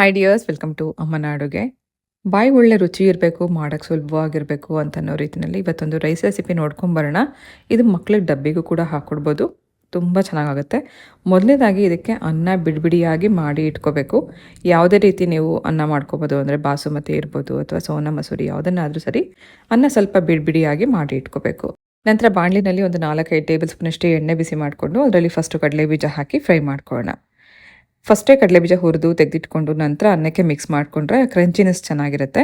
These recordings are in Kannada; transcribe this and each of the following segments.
ಹಾಯ್ ಡಿಯರ್ಸ್ ವೆಲ್ಕಮ್ ಟು ಅಮ್ಮನ ಅಡುಗೆ ಬಾಯಿ ಒಳ್ಳೆ ರುಚಿ ಇರಬೇಕು ಮಾಡೋಕ್ಕೆ ಸುಲಭವಾಗಿರಬೇಕು ಅಂತ ಅನ್ನೋ ರೀತಿಯಲ್ಲಿ ಇವತ್ತೊಂದು ರೈಸ್ ರೆಸಿಪಿ ನೋಡ್ಕೊಂಬರೋಣ ಇದು ಮಕ್ಳಿಗೆ ಡಬ್ಬಿಗೂ ಕೂಡ ಹಾಕ್ಕೊಡ್ಬೋದು ತುಂಬ ಚೆನ್ನಾಗಾಗುತ್ತೆ. ಮೊದಲನೇದಾಗಿ ಇದಕ್ಕೆ ಅನ್ನ ಬಿಡಿಬಿಡಿಯಾಗಿ ಮಾಡಿ ಇಟ್ಕೋಬೇಕು. ಯಾವುದೇ ರೀತಿ ನೀವು ಅನ್ನ ಮಾಡ್ಕೋಬೋದು ಅಂದರೆ ಬಾಸುಮತಿ ಇರ್ಬೋದು ಅಥವಾ ಸೋನಾ ಮಸೂರಿ ಯಾವುದನ್ನಾದರೂ ಸರಿ ಅನ್ನ ಸ್ವಲ್ಪ ಬಿಡಿಬಿಡಿಯಾಗಿ ಮಾಡಿ ಇಟ್ಕೋಬೇಕು. ನಂತರ ಬಾಣಲಿನಲ್ಲಿ ಒಂದು ನಾಲ್ಕೈದು ಟೇಬಲ್ ಸ್ಪೂನಷ್ಟು ಎಣ್ಣೆ ಬಿಸಿ ಮಾಡಿಕೊಂಡು ಅದರಲ್ಲಿ ಫಸ್ಟು ಕಡಲೆ ಬೀಜ ಹಾಕಿ ಫ್ರೈ ಮಾಡ್ಕೊಳ್ಳೋಣ. ಫಸ್ಟೇ ಕಡಲೆಬೀಜ ಹುರಿದು ತೆಗೆದಿಟ್ಕೊಂಡು ನಂತರ ಅನ್ನಕ್ಕೆ ಮಿಕ್ಸ್ ಮಾಡಿಕೊಂಡ್ರೆ ಕ್ರಂಚಿನೆಸ್ ಚೆನ್ನಾಗಿರುತ್ತೆ.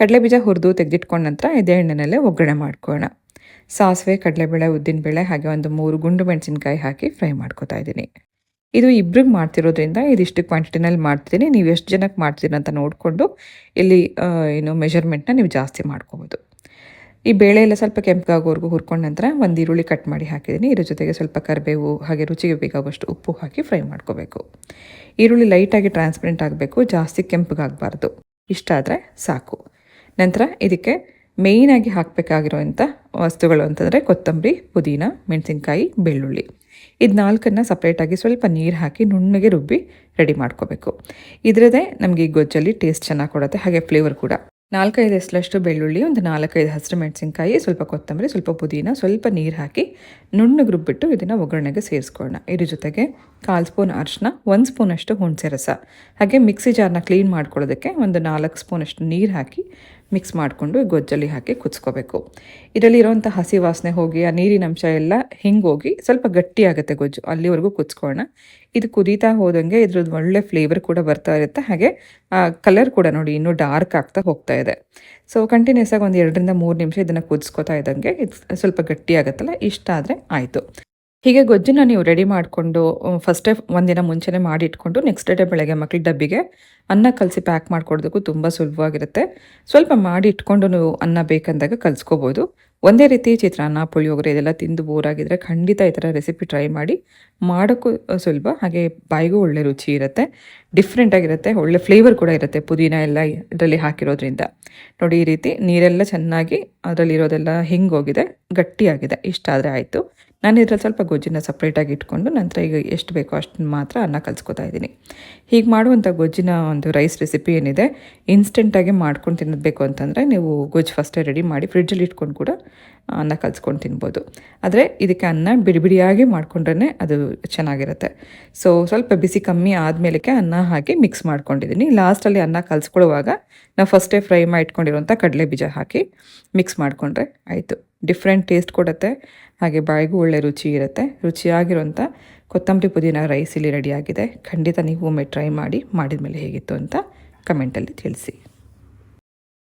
ಕಡಲೆಬೀಜ ಹುರಿದು ತೆಗೆದಿಟ್ಕೊಂಡ ನಂತರ ಇದೇ ಎಣ್ಣೆನಲ್ಲೇ ಒಗ್ಗರಣೆ ಮಾಡ್ಕೊಳ್ಳೋಣ. ಸಾಸಿವೆ, ಕಡಲೆಬೇಳೆ, ಉದ್ದಿನಬೇಳೆ ಹಾಗೆ ಒಂದು ಮೂರು ಗುಂಡು ಮೆಣಸಿನ್ಕಾಯಿ ಹಾಕಿ ಫ್ರೈ ಮಾಡ್ಕೋತಾ ಇದ್ದೀನಿ. ಇದು ಇಬ್ರಿಗೆ ಮಾಡ್ತಿರೋದ್ರಿಂದ ಇದಿಷ್ಟು ಕ್ವಾಂಟಿಟಿನಲ್ಲಿ ಮಾಡ್ತಿದ್ದೀನಿ ನೀವು ಎಷ್ಟು ಜನಕ್ಕೆ ಮಾಡ್ತೀರ ಅಂತ ನೋಡಿಕೊಂಡು ಇಲ್ಲಿ ಏನು ಮೆಷರ್ಮೆಂಟ್ನ ನೀವು ಜಾಸ್ತಿ ಮಾಡ್ಕೋಬೋದು. ಈ ಬೇಳೆ ಎಲ್ಲ ಸ್ವಲ್ಪ ಕೆಂಪಗಾಗೋವರೆಗೂ ಹುರ್ಕೊಂಡ ನಂತರ ಒಂದು ಈರುಳ್ಳಿ ಕಟ್ ಮಾಡಿ ಹಾಕಿದ್ದೀನಿ. ಇದ್ರ ಜೊತೆಗೆ ಸ್ವಲ್ಪ ಕರಿಬೇವು ಹಾಗೆ ರುಚಿಗೆ ಬೇಕಾಗುವಷ್ಟು ಉಪ್ಪು ಹಾಕಿ ಫ್ರೈ ಮಾಡ್ಕೋಬೇಕು. ಈರುಳ್ಳಿ ಲೈಟಾಗಿ ಟ್ರಾನ್ಸ್ಪರೆಂಟ್ ಆಗಬೇಕು, ಜಾಸ್ತಿ ಕೆಂಪಗಾಗಬಾರ್ದು. ಇಷ್ಟ ಆದರೆ ಸಾಕು. ನಂತರ ಇದಕ್ಕೆ ಮೇಯ್ನಾಗಿ ಹಾಕಬೇಕಾಗಿರುವಂಥ ವಸ್ತುಗಳು ಅಂತಂದರೆ ಕೊತ್ತಂಬರಿ, ಪುದೀನ, ಮೆಣಸಿನ್ಕಾಯಿ, ಬೆಳ್ಳುಳ್ಳಿ. ಇದು ನಾಲ್ಕನ್ನು ಸಪ್ರೇಟಾಗಿ ಸ್ವಲ್ಪ ನೀರು ಹಾಕಿ ನುಣ್ಣಗೆ ರುಬ್ಬಿ ರೆಡಿ ಮಾಡ್ಕೋಬೇಕು. ಇದರದೇ ನಮಗೆ ಈ ಗೊಜ್ಜಲ್ಲಿ ಟೇಸ್ಟ್ ಚೆನ್ನಾಗಿ ಕೊಡುತ್ತೆ, ಹಾಗೆ ಫ್ಲೇವರ್ ಕೂಡ. ನಾಲ್ಕೈದು ಎಸ್ಲಷ್ಟು ಬೆಳ್ಳುಳ್ಳಿ, ಒಂದು ನಾಲ್ಕೈದು ಹಸಿರು ಮೆಣಸಿನ್ಕಾಯಿ, ಸ್ವಲ್ಪ ಕೊತ್ತಂಬರಿ, ಸ್ವಲ್ಪ ಪುದೀನ, ಸ್ವಲ್ಪ ನೀರು ಹಾಕಿ ನುಣ್ಣಗೆ ರುಬ್ಬಿಟ್ಟು ಇದನ್ನು ಒಗ್ಗರಣೆಗೆ ಸೇರಿಸ್ಕೊಳ್ಳೋಣ. ಇದ್ರ ಜೊತೆಗೆ ಕಾಲು ಸ್ಪೂನ್ ಅರಿಶಿನ, ಒಂದು ಸ್ಪೂನಷ್ಟು ಹುಣಸೆ ರಸ. ಹಾಗೆ ಮಿಕ್ಸಿ ಜಾರ್ನ ಕ್ಲೀನ್ ಮಾಡ್ಕೊಳ್ಳೋದಕ್ಕೆ ಒಂದು ನಾಲ್ಕು ಸ್ಪೂನಷ್ಟು ನೀರು ಹಾಕಿ ಮಿಕ್ಸ್ ಮಾಡಿಕೊಂಡು ಗೊಜ್ಜಲ್ಲಿ ಹಾಕಿ ಕುದಿಸ್ಕೋಬೇಕು. ಇದರಲ್ಲಿರುವಂಥ ಹಸಿ ವಾಸನೆ ಹೋಗಿ, ಆ ನೀರಿನ ಅಂಶ ಎಲ್ಲ ಹಿಂಗೋಗಿ ಸ್ವಲ್ಪ ಗಟ್ಟಿಯಾಗುತ್ತೆ ಗೊಜ್ಜು, ಅಲ್ಲಿವರೆಗೂ ಕುದಿಸ್ಕೊಳ್ಳೋಣ. ಇದು ಕುದೀತಾ ಹೋದಂಗೆ ಇದ್ರದ್ದು ಒಳ್ಳೆ ಫ್ಲೇವರ್ ಕೂಡ ಬರ್ತಾ ಇರುತ್ತೆ. ಹಾಗೆ ಕಲರ್ ಕೂಡ ನೋಡಿ ಇನ್ನೂ ಡಾರ್ಕ್ ಆಗ್ತಾ ಹೋಗ್ತಾ ಇದೆ. ಸೊ ಕಂಟಿನ್ಯೂಸ್ ಆಗಿ ಒಂದು ಎರಡರಿಂದ ಮೂರು ನಿಮಿಷ ಇದನ್ನು ಕುದಿಸ್ಕೊತಾ ಇದ್ದಂಗೆ ಇದು ಸ್ವಲ್ಪ ಗಟ್ಟಿ ಆಗುತ್ತಲ್ಲ ಇಷ್ಟ ಆದರೆ ಆಯಿತು. ಹೀಗೆ ಗೊಜ್ಜನ್ನ ನೀವು ರೆಡಿ ಮಾಡಿಕೊಂಡು ಫಸ್ಟೇ ಒಂದಿನ ಮುಂಚೆನೇ ಮಾಡಿ ಇಟ್ಕೊಂಡು ನೆಕ್ಸ್ಟ್ ಡೇ ಬೆಳಗ್ಗೆ ಮಕ್ಳ ಡಬ್ಬಿಗೆ ಅನ್ನ ಕಲಸಿ ಪ್ಯಾಕ್ ಮಾಡ್ಕೊಡೋದಕ್ಕೂ ತುಂಬ ಸುಲಭವಾಗಿರುತ್ತೆ. ಸ್ವಲ್ಪ ಮಾಡಿ ಇಟ್ಕೊಂಡು ನೀವು ಅನ್ನ ಬೇಕಂದಾಗ ಕಲಿಸ್ಕೋಬೋದು. ಒಂದೇ ರೀತಿ ಚಿತ್ರಾನ್ನ, ಪುಳಿಯೋಗರೆ ಇದೆಲ್ಲ ತಿಂದು ಬೋರಾಗಿದ್ದರೆ ಖಂಡಿತ ಈ ಥರ ರೆಸಿಪಿ ಟ್ರೈ ಮಾಡಿ ಮಾಡೋಕ್ಕೂ ಸುಲಭ. ಹಾಗೆ ಬಾಯಿಗೂ ಒಳ್ಳೆ ರುಚಿ ಇರುತ್ತೆ. ಡಿಫ್ರೆಂಟಾಗಿರುತ್ತೆ ಒಳ್ಳೆ ಫ್ಲೇವರ್ ಕೂಡ ಇರುತ್ತೆ ಪುದೀನ ಎಲ್ಲ ಇದರಲ್ಲಿ ಹಾಕಿರೋದ್ರಿಂದ. ನೋಡಿ ಈ ರೀತಿ ನೀರೆಲ್ಲ ಚೆನ್ನಾಗಿ ಅದರಲ್ಲಿರೋದೆಲ್ಲ ಹಿಂಗೋಗಿದೆ, ಗಟ್ಟಿಯಾಗಿದೆ. ಇಷ್ಟ ಆದರೆ ಆಯಿತು. ನಾನು ಇದರಲ್ಲಿ ಸ್ವಲ್ಪ ಗೊಜ್ಜಿನ ಸಪ್ರೇಟಾಗಿ ಇಟ್ಕೊಂಡು ನಂತರ ಈಗ ಎಷ್ಟು ಬೇಕೋ ಅಷ್ಟನ್ನು ಮಾತ್ರ ಅನ್ನ ಕಲಿಸ್ಕೊತಾ ಇದ್ದೀನಿ. ಹೀಗೆ ಮಾಡುವಂಥ ಗೊಜ್ಜಿನ ಒಂದು ರೈಸ್ ರೆಸಿಪಿ ಏನಿದೆ ಇನ್ಸ್ಟೆಂಟಾಗಿ ಮಾಡ್ಕೊಂಡು ತಿನ್ನಬೇಕು ಅಂತಂದರೆ ನೀವು ಗೊಜ್ಜು ಫಸ್ಟೇ ರೆಡಿ ಮಾಡಿ ಫ್ರಿಡ್ಜಲ್ಲಿ ಇಟ್ಕೊಂಡು ಕೂಡ ಅನ್ನ ಕಲ್ಸ್ಕೊಂಡು ತಿನ್ಬೋದು. ಆದರೆ ಇದಕ್ಕೆ ಅನ್ನ ಬಿಡಿ ಬಿಡಿಯಾಗಿ ಮಾಡ್ಕೊಂಡ್ರೆ ಅದು ಚೆನ್ನಾಗಿರುತ್ತೆ. ಸೊ ಸ್ವಲ್ಪ ಬಿಸಿ ಕಮ್ಮಿ ಆದಮೇಲೆ ಅನ್ನ ಹಾಕಿ ಮಿಕ್ಸ್ ಮಾಡ್ಕೊಂಡಿದ್ದೀನಿ. ಲಾಸ್ಟಲ್ಲಿ ಅನ್ನ ಕಲ್ಸ್ಕೊಳ್ಳುವಾಗ ನಾವು ಫಸ್ಟೇ ಫ್ರೈ ಮಾಡಿ ಇಟ್ಕೊಂಡಿರುವಂಥ ಕಡಲೆ ಬೀಜ ಹಾಕಿ ಮಿಕ್ಸ್ ಮಾಡಿಕೊಂಡ್ರೆ ಆಯಿತು. ಡಿಫ್ರೆಂಟ್ ಟೇಸ್ಟ್ ಕೊಡುತ್ತೆ. ಹಾಗೆ ಬಾಯಿಗೂ ಒಳ್ಳೆ ರುಚಿ ಇರುತ್ತೆ. ರುಚಿಯಾಗಿರುವಂಥ ಕೊತ್ತಂಬರಿ ಪುದೀನ ರೈಸ್ ಇಲ್ಲಿ ರೆಡಿಯಾಗಿದೆ ಖಂಡಿತ ನೀವು ಒಮ್ಮೆ ಟ್ರೈ ಮಾಡಿ ಮಾಡಿದ ಮೇಲೆ ಹೇಗಿತ್ತು ಅಂತ ಕಮೆಂಟಲ್ಲಿ ತಿಳಿಸಿ.